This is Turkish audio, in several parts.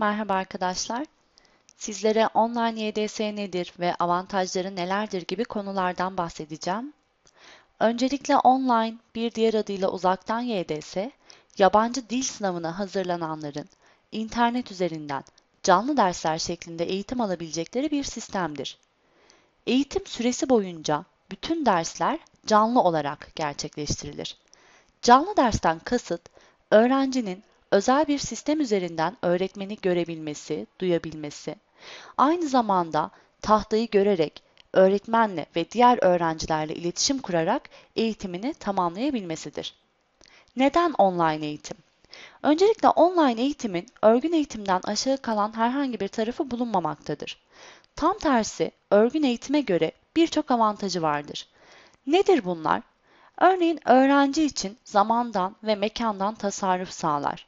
Merhaba arkadaşlar. Sizlere online YDS nedir ve avantajları nelerdir gibi konulardan bahsedeceğim. Öncelikle online, bir diğer adıyla uzaktan YDS, yabancı dil sınavına hazırlananların internet üzerinden canlı dersler şeklinde eğitim alabilecekleri bir sistemdir. Eğitim süresi boyunca bütün dersler canlı olarak gerçekleştirilir. Canlı dersten kasıt, öğrencinin özel bir sistem üzerinden öğretmeni görebilmesi, duyabilmesi, aynı zamanda tahtayı görerek öğretmenle ve diğer öğrencilerle iletişim kurarak eğitimini tamamlayabilmesidir. Neden online eğitim? Öncelikle online eğitimin örgün eğitimden aşağı kalan herhangi bir tarafı bulunmamaktadır. Tam tersi örgün eğitime göre birçok avantajı vardır. Nedir bunlar? Örneğin öğrenci için zamandan ve mekandan tasarruf sağlar.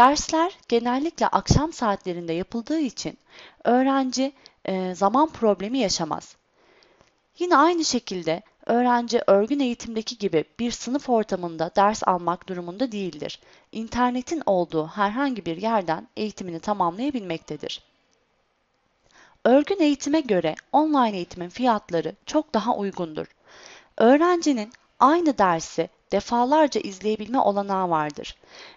Dersler genellikle akşam saatlerinde yapıldığı için öğrenci e, zaman problemi yaşamaz. Yine aynı şekilde öğrenci örgün eğitimdeki gibi bir sınıf ortamında ders almak durumunda değildir. İnternetin olduğu herhangi bir yerden eğitimini tamamlayabilmektedir. Örgün eğitime göre online eğitimin fiyatları çok daha uygundur. Öğrencinin aynı dersi defalarca izleyebilme olanağı vardır.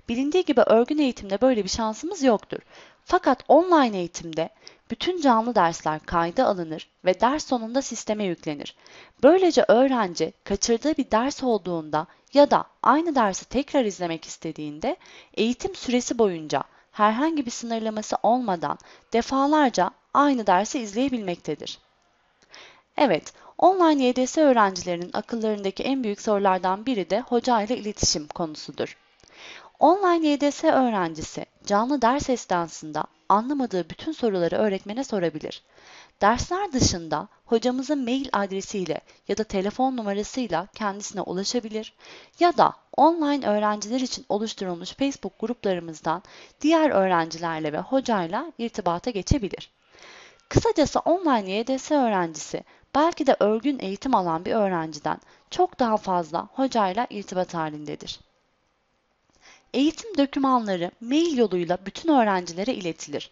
Bilindiği gibi örgün eğitimde böyle bir şansımız yoktur. Fakat online eğitimde bütün canlı dersler kayda alınır ve ders sonunda sisteme yüklenir. Böylece öğrenci kaçırdığı bir ders olduğunda ya da aynı dersi tekrar izlemek istediğinde eğitim süresi boyunca herhangi bir sınırlaması olmadan defalarca aynı dersi izleyebilmektedir. Evet, online YDS öğrencilerinin akıllarındaki en büyük sorulardan biri de hoca ile iletişim konusudur. Online YDS öğrencisi canlı ders esnasında anlamadığı bütün soruları öğretmene sorabilir. Dersler dışında hocamızın mail adresiyle ya da telefon numarasıyla kendisine ulaşabilir ya da online öğrenciler için oluşturulmuş Facebook gruplarımızdan diğer öğrencilerle ve hocayla irtibata geçebilir. Kısacası online YDS öğrencisi belki de örgün eğitim alan bir öğrenciden çok daha fazla hocayla irtibat halindedir. Eğitim dokümanları mail yoluyla bütün öğrencilere iletilir.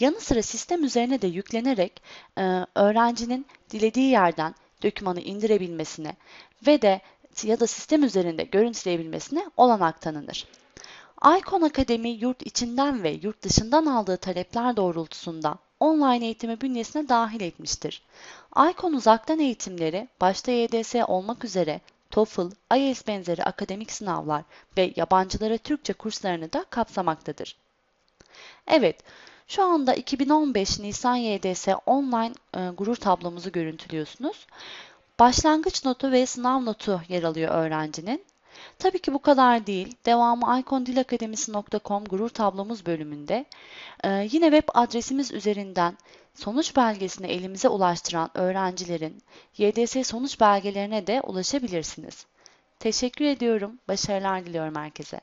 Yanı sıra sistem üzerine de yüklenerek e, öğrencinin dilediği yerden dokümanı indirebilmesine ve de ya da sistem üzerinde görüntüleyebilmesine olanak tanınır. Icon Akademi yurt içinden ve yurt dışından aldığı talepler doğrultusunda online eğitimi bünyesine dahil etmiştir. ICON uzaktan eğitimleri başta YDS olmak üzere TOEFL, IELTS benzeri akademik sınavlar ve yabancılara Türkçe kurslarını da kapsamaktadır. Evet, şu anda 2015 Nisan YDS online e, gurur tablomuzu görüntülüyorsunuz. Başlangıç notu ve sınav notu yer alıyor öğrencinin. Tabii ki bu kadar değil. Devamı icondilakademisi.com gurur tablomuz bölümünde. Ee, yine web adresimiz üzerinden sonuç belgesini elimize ulaştıran öğrencilerin YDS sonuç belgelerine de ulaşabilirsiniz. Teşekkür ediyorum. Başarılar diliyorum herkese.